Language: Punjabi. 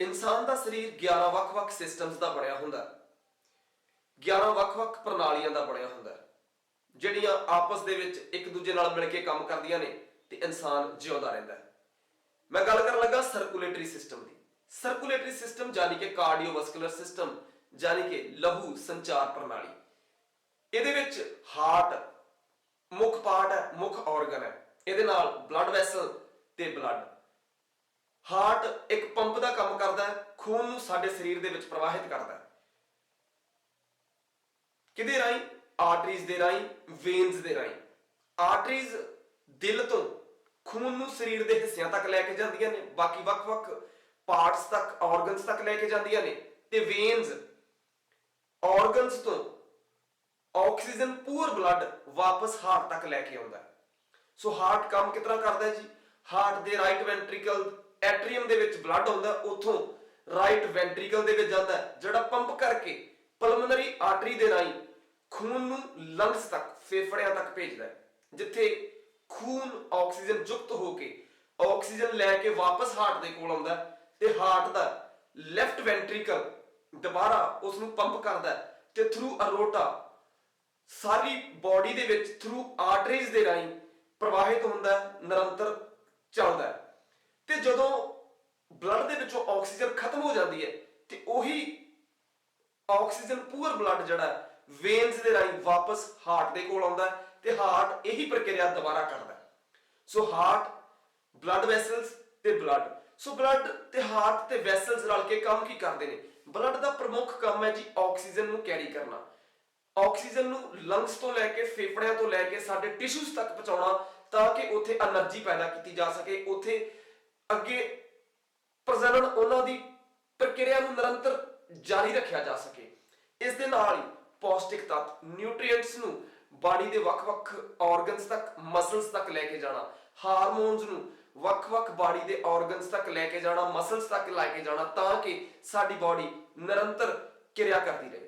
ਇਨਸਾਨ ਦਾ ਸਰੀਰ 11 ਵੱਖ-ਵੱਖ ਸਿਸਟਮਸ ਦਾ ਬਣਿਆ ਹੁੰਦਾ ਹੈ। 11 ਵੱਖ-ਵੱਖ ਪ੍ਰਣਾਲੀਆਂ ਦਾ ਬਣਿਆ ਹੁੰਦਾ ਹੈ। ਜਿਹੜੀਆਂ ਆਪਸ ਦੇ ਵਿੱਚ ਇੱਕ ਦੂਜੇ ਨਾਲ ਮਿਲ ਕੇ ਕੰਮ ਕਰਦੀਆਂ ਨੇ ਤੇ ਇਨਸਾਨ ਜਿਉਂਦਾ ਰਹਿੰਦਾ ਹੈ। ਮੈਂ ਗੱਲ ਕਰਨ ਲੱਗਾ ਸਰਕੂਲੇਟਰੀ ਸਿਸਟਮ ਦੀ। ਸਰਕੂਲੇਟਰੀ ਸਿਸਟਮ ਯਾਨੀ ਕਿ ਕਾਰਡੀਓਵੈਸਕੂਲਰ ਸਿਸਟਮ ਯਾਨੀ ਕਿ ਲਹੂ ਸੰਚਾਰ ਪ੍ਰਣਾਲੀ। ਇਹਦੇ ਵਿੱਚ ਹਾਰਟ ਮੁੱਖ ਪਾਰਟ ਹੈ, ਮੁੱਖ ਆਰਗਨ ਹੈ। ਇਹਦੇ ਨਾਲ ਬਲੱਡ ਵੈਸਲ ਤੇ ਬਲੱਡ ਹਾਰਟ ਇੱਕ ਪੰਪ ਦਾ ਕੰਮ ਕਰਦਾ ਹੈ, ਖੂਨ ਨੂੰ ਸਾਡੇ ਸਰੀਰ ਦੇ ਵਿੱਚ ਪ੍ਰਵਾਹਿਤ ਕਰਦਾ ਹੈ। ਕਿਹਦੇ ਰਾਹੀਂ? ਆਰਟਰੀਜ਼ ਦੇ ਰਾਹੀਂ ਵੇਨਸ ਦੇ ਰਾਹੀਂ। ਆਰਟਰੀਜ਼ ਦਿਲ ਤੋਂ ਖੂਨ ਨੂੰ ਸਰੀਰ ਦੇ ਹਿੱਸਿਆਂ ਤੱਕ ਲੈ ਕੇ ਜਾਂਦੀਆਂ ਨੇ, ਬਾਕੀ ਵੱਖ-ਵੱਖ ਪਾਰਟਸ ਤੱਕ ਆਰਗਨਸ ਤੱਕ ਲੈ ਕੇ ਜਾਂਦੀਆਂ ਨੇ। ਤੇ ਵੇਨਸ ਆਰਗਨਸ ਤੋਂ ਆਕਸੀਜਨ ਪੂਰ ਬਲੱਡ ਵਾਪਸ ਹਾਰਟ ਤੱਕ ਲੈ ਕੇ ਆਉਂਦਾ ਸੋ ਹਾਰਟ ਕੰਮ ਕਿਸ ਤਰ੍ਹਾਂ ਕਰਦਾ ਜੀ? ਹਾਰਟ ਦੇ ਰਾਈਟ ਵੈਂਟ੍ਰੀਕਲ ਐਟਰੀਅਮ ਦੇ ਵਿੱਚ ਬਲੱਡ ਆਉਂਦਾ ਉਥੋਂ ਰਾਈਟ ਵੈਂਟ੍ਰੀਕਲ ਦੇ ਵਿੱਚ ਜਾਂਦਾ, ਜਿਹੜਾ ਪੰਪ ਕਰਕੇ ਪਲਮਨਰੀ ਆਰਟਰੀ ਦੇ ਰਾਹੀਂ ਖੂਨ ਨੂੰ ਲੰਗਸ ਤੱਕ, ਫੇਫੜਿਆਂ ਤੱਕ ਭੇਜਦਾ ਹੈ, ਜਿੱਥੇ ਖੂਨ ਆਕਸੀਜਨ ਯੁਕਤ ਹੋ ਕੇ ਆਕਸੀਜਨ ਲੈ ਕੇ ਵਾਪਸ ਹਾਰਟ ਦੇ ਕੋਲ ਆਉਂਦਾ ਤੇ ਹਾਰਟ ਦਾ ਲੈਫਟ ਵੈਂਟ੍ਰੀਕਲ ਦੁਬਾਰਾ ਉਸ ਨੂੰ ਪੰਪ ਕਰਦਾ ਤੇ ਥਰੂ ਅਰੋਟਾ ਸਾਰੀ ਬਾਡੀ ਦੇ ਵਿੱਚ ਥਰੂ ਆਰਟਰੀਜ਼ ਦੇ ਰਾਹੀਂ ਪ੍ਰਵਾਹਿਤ ਹੁੰਦਾ ਨਿਰੰਤਰ ਚੱਲਦਾ ਵਿੱਚੋਂ ਆਕਸੀਜਨ ਖਤਮ ਹੋ ਜਾਂਦੀ ਹੈ ਤੇ ਉਹੀ ਆਕਸੀਜਨ ਪੂਰ ਬਲੱਡ ਜਿਹੜਾ ਵੇਨਸ ਦੇ ਰਾਹੀਂ ਵਾਪਸ ਹਾਰਟ ਦੇ ਕੋਲ ਆਉਂਦਾ ਤੇ ਹਾਰਟ ਇਹੀ ਪ੍ਰਕਿਰਿਆ ਦੁਬਾਰਾ ਕਰਦਾ ਸੋ ਹਾਰਟ ਬਲੱਡ ਵੈਸਲਸ ਤੇ ਬਲੱਡ ਸੋ ਬਲੱਡ ਤੇ ਹਾਰਟ ਤੇ ਵੈਸਲਸ ਰਲ ਕੇ ਕੰਮ ਕੀ ਕਰਦੇ ਨੇ? ਬਲੱਡ ਦਾ ਪ੍ਰਮੁੱਖ ਕੰਮ ਹੈ ਜੀ ਆਕਸੀਜਨ ਨੂੰ ਕੈਰੀ ਕਰਨਾ। ਆਕਸੀਜਨ ਨੂੰ ਲੰਗਸ ਤੋਂ ਲੈ ਕੇ ਫੇਫੜਿਆਂ ਤੋਂ ਲੈ ਕੇ ਸਾਡੇ ਟਿਸ਼ੂਜ਼ ਤੱਕ ਪਹੁੰਚਾਉਣਾ ਤਾਂ ਕਿ ਉੱਥੇ એનર્ਜੀ ਪੈਦਾ ਕੀਤੀ ਜਾ ਸਕੇ, ਉੱਥੇ ਅੱਗੇ ਪ੍ਰਜਨਨ ਉਹਨਾਂ ਦੀ ਪ੍ਰਕਿਰਿਆ ਨੂੰ ਨਿਰੰਤਰ ਜਾਰੀ ਰੱਖਿਆ ਜਾ ਸਕੇ। ਇਸ ਦੇ ਨਾਲ ਹੀ ਪੌਸ਼ਟਿਕ ਤੱਤ, ਨਿਊਟ੍ਰੀਐਂਟਸ ਨੂੰ ਬਾਡੀ ਦੇ ਵੱਖ-ਵੱਖ ਆਰਗਨਸ ਤੱਕ ਮਸਲਸ ਤੱਕ ਲੈ ਕੇ ਜਾਣਾ, ਹਾਰਮੋਨਸ ਨੂੰ ਵੱਖ-ਵੱਖ ਬਾਡੀ ਦੇ ਆਰਗਨਸ ਤੱਕ ਲੈ ਕੇ ਜਾਣਾ ਮਸਲਸ ਤੱਕ ਲੈ ਕੇ ਜਾਣਾ ਤਾਂ ਕਿ ਸਾਡੀ ਬਾਡੀ ਨਿਰੰਤਰ ਕਿਰਿਆ ਕਰਦੀ ਰਹੇ।